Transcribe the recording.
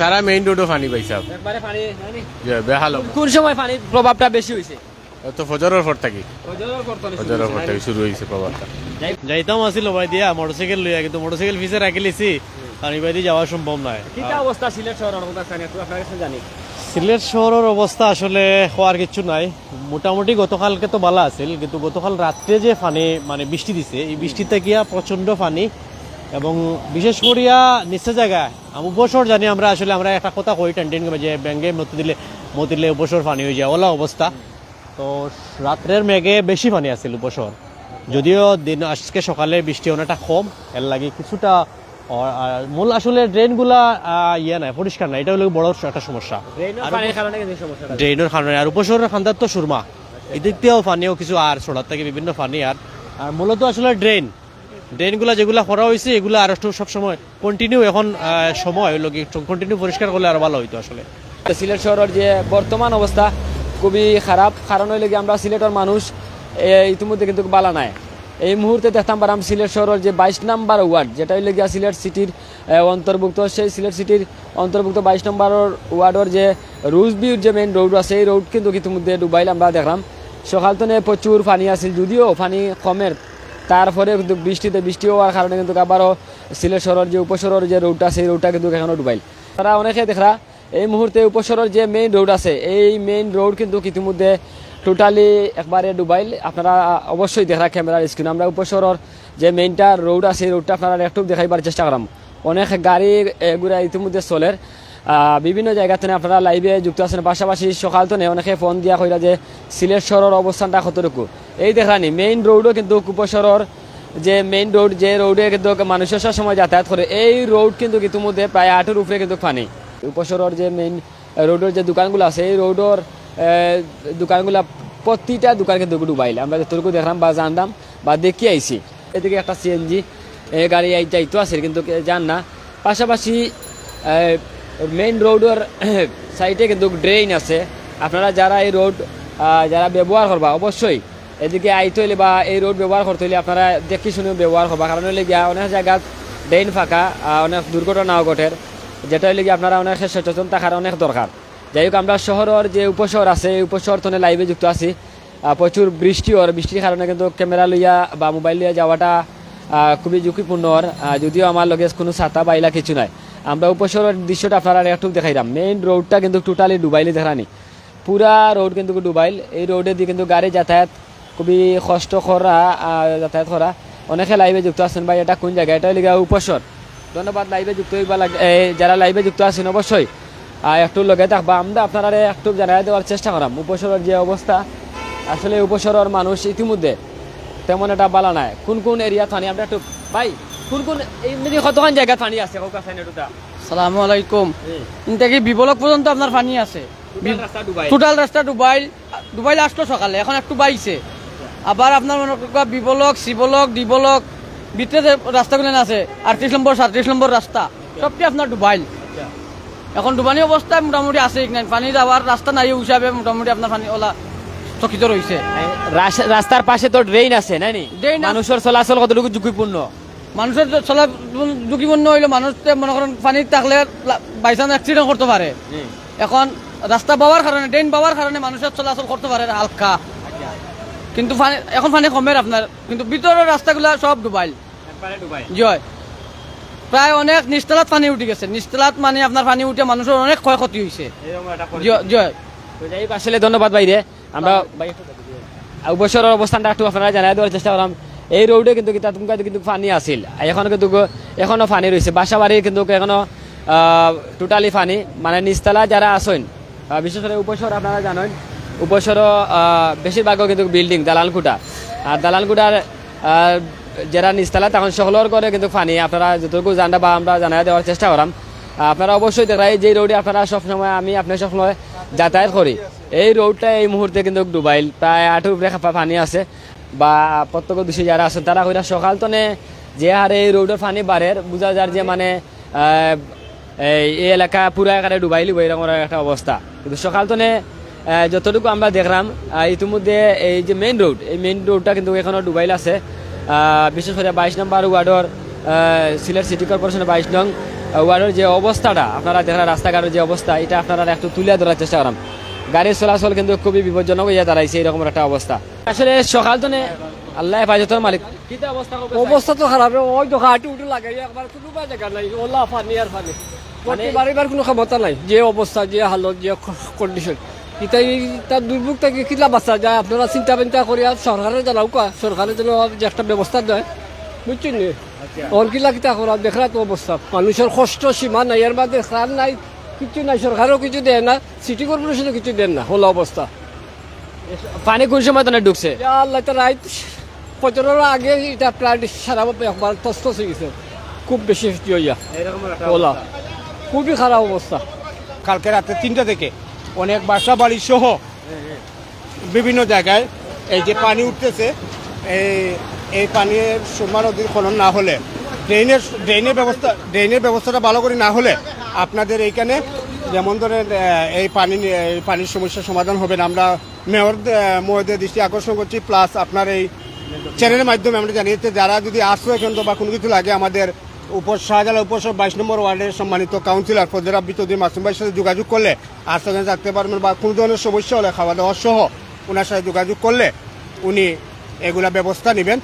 সারা main রোডও পানি পাইছে একবারে পানি বেহাল কোন সময় পানির প্রভাবটা বেশি হয়েছে তো ফজরের পর থাকি। ফজরের পর থাকি শুরু হয়েছে প্রভাবটা যাইতাম আসিল ভাই দিয়া মোটরসাইকেল লইয়া কিন্তু মোটরসাইকেল ফিসে রাখি লিছি। আর যাওয়া সম্ভব নয় কি অবস্থা সিলেট শহরের অবস্থা স্থানীয় আপনার কাছে জানি? সিলেট শহরের অবস্থা আসলে হওয়ার কিছু নাই। মোটামুটি গতকালকে তো ভালো আছিল কিন্তু গতকাল রাত্রে যে পানি মানে বৃষ্টি দিছে এই বৃষ্টিতে গিয়া প্রচণ্ড পানি এবং বিশেষ করিয়া নিচে জায়গায় উপসর জানি আমরা আসলে আমরা একটা কথা কই টেন্টেন যে ব্যাঙ্গে মতো দিলে মতিলে উপসর পানি হয়ে যায় ওলা অবস্থা। তো রাত্রের মেঘে বেশি পানি আছিল উপসর। যদিও দিন আজকে সকালে বৃষ্টি অনেকটা কম এর লাগে কিছুটা মূল আসলে ড্রেনগুলা ইয়ে নাই পরিষ্কার নাই এটা হলো বড় একটা সমস্যা। ড্রেনের কারণে আর উপশহরের খান্দার তো সুরমা। এদিক দিয়েও পানিও কিছু আর ছোড়ার থেকে বিভিন্ন পানি আর আর মূলত আসলে ড্রেন ড্রেনগুলা যেগুলা করা হয়েছে এগুলো আর একটু সবসময় কন্টিনিউ এখন সময় হইল কন্টিনিউ পরিষ্কার করলে আর ভালো হইতো আসলে সিলেট শহরের যে বর্তমান অবস্থা খুবই খারাপ কারণ হইলে আমরা সিলেটের মানুষ ইতিমধ্যে কিন্তু বালা নাই। এই মুহূর্তে দেখতাম পারাম সিলেট শহরের যে বাইশ নাম্বার ওয়ার্ড যেটা হইলে গিয়া সিলেট সিটির অন্তর্ভুক্ত সেই সিলেট সিটির অন্তর্ভুক্ত বাইশ নম্বরের ওয়ার্ডের যে রুজবিউর যে মেইন রোড আছে, এই রোড কিন্তু ইতিমধ্যে ডুবাইল আমরা দেখলাম। সকাল তো প্রচুর পানি আছিল, যদিও পানি কমের তারপরে কিন্তু বৃষ্টিতে বৃষ্টি হওয়ার কারণে কিন্তু আবারও সিলেট শহরের যে উপশহরের যে রোডটা সেই রোডটা কিন্তু এখনও ডুবাইল। তারা অনেকে দেখরা, এই মুহূর্তে উপশহরের যে মেইন রোড আছে, এই মেইন রোড কিন্তু ইতিমধ্যে টোটালি একবারে ডুবাইল। আপনারা অবশ্যই দেখা ক্যামেরার স্ক্রিন আমরা উপশহরের যে মেইনটা রোড আছে, এই রোডটা আপনারা একটু দেখাইবার চেষ্টা করাম। অনেক গাড়ি এগুলা ইতিমধ্যে চলের। বিভিন্ন জায়গাতে আপনারা লাইভে যুক্ত আছেন। পাশাপাশি সকাল তো অনেকে ফোন দিয়া কইরা যে সিলেট শহরের অবস্থানটা কতটুকু? এই দেখানি মেইন রোডও কিন্তু উপশহরের যে মেইন রোড যে রোডে কিন্তু মানুষের সব সময় যাতায়াত করে এই রোড কিন্তু ইতিমধ্যে প্রায় আটের উপরে কিন্তু পানি উপসরর যে মেইন রোডের যে দোকানগুলো আছে, এই রোডের দোকানগুলা প্রতিটা দোকান কিন্তু ডুবাইল। আমরা যতটুকু দেখলাম বা জানলাম বা দেখি আইছি এদিকে একটা সিএনজি গাড়ি যাইতো আছে কিন্তু যান না। পাশাপাশি মেইন রোডের সাইডে কিন্তু ড্রেন আছে। আপনারা যারা এই রোড যারা ব্যবহার করবা, অবশ্যই এদিকে আইতে হইলে বা এই রোড ব্যবহার করতে হইলে আপনারা দেখি শুনে ব্যবহার করবা কারণ হইলে গিয়া অনেক জায়গাত ড্রেন ফাঁকা অনেক দুর্ঘটনাও ঘটে। যেটা হইলে গিয়ে আপনারা অনেক সচেতন থাকার অনেক দরকার। যাই হোক, আমরা শহরের যে উপশহর আছে, এই উপশহর তনে লাইভে যুক্ত আছি। প্রচুর বৃষ্টি ওর বৃষ্টির কারণে কিন্তু ক্যামেরা লইয়া বা মোবাইল লইয়া যাওয়াটা খুবই ঝুঁকিপূর্ণ ওর যদিও আমার লগে কোনো ছাতা বাইলা কিছু নাই। আমরা উপশহরের দৃশ্যটা আপনারা একটু দেখাইলাম। মেইন রোডটা কিন্তু টোটালি ডুবাইলে দেখানি। পুরা রোড কিন্তু ডুবাইল এই রোডে দিয়ে কিন্তু গাড়ি যাতায়াত খুবই কষ্ট করা যাতায়াত করা। অনেকে লাইভে যুক্ত আছেন ভাই এটা কোন জায়গা? এটা লিগা উপসর। ধন্যবাদ লাইভে যুক্ত হইবা লাগ যারা লাইভে যুক্ত আছেন অবশ্যই। একটু লগে থাকবা আমরা আপনারা একটু জানাই দেওয়ার চেষ্টা করাম। উপসরের যে অবস্থা আসলে উপসরের মানুষ ইতিমধ্যে তেমন একটা বালা নাই। কোন কোন এরিয়া থানি আমরা একটু ভাই কোন কোন এমনি কতক্ষণ জায়গা থানি আছে? কোকা সাইনে দুটা। সালামু আলাইকুম। থেকে বিবলক পর্যন্ত আপনার পানি আছে? টোটাল রাস্তা ডুবাইল ডুবাইল আসলো সকালে এখন একটু বাইছে। আবার আপনার মনে করেন বিবলক শিবলক ডিবলক ভিতরে যে রাস্তাগুলো আছে আটত্রিশ নম্বর সাতত্রিশ নম্বর রাস্তা সবটি আপনার ডুবাইল। এখন ডুবানি অবস্থায় মোটামুটি আছে পানি যাওয়ার রাস্তা নাই হিসাবে মোটামুটি আপনার পানি ওলা চকিত রয়েছে রাস- রাস্তার পাশে তো ড্রেন আছে নাই। মানুষের চলাচল কতটুকু ঝুঁকিপূর্ণ মানুষের চলা ঝুঁকিপূর্ণ হইলে মানুষ তে মনে করেন পানির থাকলে বাইচান্স অ্যাক্সিডেন্ট করতে পারে। এখন রাস্তা পাওয়ার কারণে ড্রেন পাওয়ার কারণে মানুষের চলাচল করতে পারে হালকা। কিন্তু পানি- এখন পানি কমের আপনার। কিন্তু ভিতরের রাস্তাগুলো সব ডুবাইল। জয় প্রায় অনেক নিস্তলাত পানি উঠে গেছে। নিস্তলাত মানে আপনার পানি উঠে মানুষের অনেক ক্ষয়ক্ষতি হয়েছে জয়- আসলে ধন্যবাদ বাইরে আমরা অবসরের অবস্থানটা একটু আপনারা জানাই দেওয়ার চেষ্টা করলাম। এই রোডে কিন্তু কিন্তু পানি আছিল। এখন কিন্তু এখনও পানি রয়েছে বাসা বাড়ি কিন্তু এখনও টোটালি পানি মানে নিচতলা যারা আসেন বিশেষ করে উপশহর আপনারা জানেন উপশহর বেশিরভাগও কিন্তু বিল্ডিং দালালকুটা আর দালালকুটার যারা নিচতলা তখন সকলের করে কিন্তু পানি। আপনারা যতটুকু জানা বা আমরা জানাই দেওয়ার চেষ্টা করাম। আপনারা অবশ্যই দেখাই যে রোডে আপনারা সবসময় আমি আপনার সবসময় যাতায়াত করি। এই রোডটা এই মুহূর্তে কিন্তু ডুবাইল। প্রায় আঠের উপরে পানি আছে। বা প্রত্যক্ষ দোষী যারা আছেন, তারা কইরা সকাল তনে যে হারে এই রোডের পানি বাড়ে, বোঝা যার যে মানে এই এলাকা পুরা একারে ডুবাইলি, এরকম একটা অবস্থা। কিন্তু সকাল তনে যতটুকু আমরা দেখলাম ইতিমধ্যে এই যে মেইন রোড এই মেইন রোডটা কিন্তু এখনও ডুবাইল আছে। বিশেষ করে বাইশ নম্বর ওয়ার্ডর সিলেট সিটি কর্পোরেশনের বাইশ নং ওয়ার্ডের যে অবস্থাটা আপনারা দেখেন রাস্তাঘাটের যে অবস্থা এটা আপনারা একটু তুলে ধরার চেষ্টা করেন গাড়ির চলাচল কিন্তু খুবই বিপজ্জনক হয়ে দাঁড়াইছে এরকম একটা অবস্থা। আসলে সকাল তো আল্লাহ হেফাজতের মালিক। অবস্থা অবস্থা তো খারাপ ওই তো হাঁটি উঠে লাগাই একবার কোনো জায়গা নাই ওলা পানি আর পানি মানে- বাড়িবার কোনো ক্ষমতা নাই যে অবস্থা যে হালত যে কন্ডিশন এটা তার দুর্ভোগ থেকে কিলা বাঁচা যায় আপনারা চিন্তা চিন্তা করি আর সরকারের জানাও কা সরকারের যেন যে একটা ব্যবস্থা দেয় বুঝছেন নি? ওর কিলা কিতা করা দেখরা তো অবস্থা মানুষের কষ্ট সীমা নাই এর বাদে খান নাই কিছু নাই সরকারও কিছু দেয় না সিটি কর্পোরেশনও কিছু দেন না হলো অবস্থা পানি কোন সময় তো ঢুকছে আল্লাহ তো রাইত ফজরের আগে এটা প্রায় সারা একবার তস্তস হয়ে গেছে। খুব বেশি ইয়া ওলা খুবই খারাপ অবস্থা কালকে রাতে তিনটা থেকে। অনেক বাসা বাড়ি সহ বিভিন্ন জায়গায় এই যে পানি উঠতেছে, এই এই পানির সুরমা নদীর খনন না হলে ড্রেনের ড্রেনের ব্যবস্থা ড্রেনের ব্যবস্থাটা ভালো করে না হলে আপনাদের এইখানে যেমন ধরেন এই পানি পানির সমস্যার সমাধান হবে না। আমরা মেয়র মহোদয় দৃষ্টি আকর্ষণ করছি প্লাস আপনার এই চ্যানেলের মাধ্যমে আমরা জানিয়েছি, যারা যদি আশ্রয় কেন্দ্র বা কোনো কিছু লাগে আমাদের উপর শাহজালা উপসব বাইশ নম্বর ওয়ার্ডের সম্মানিত কাউন্সিলর ফজর চৌধুরী মাসুম ভাইয়ের সাথে যোগাযোগ করলে আশ্রয় থাকতে পারবেন বা কোনো ধরনের সমস্যা হলে খাওয়া দাওয়া সহ ওনার সাথে যোগাযোগ করলে উনি এগুলা ব্যবস্থা নেবেন।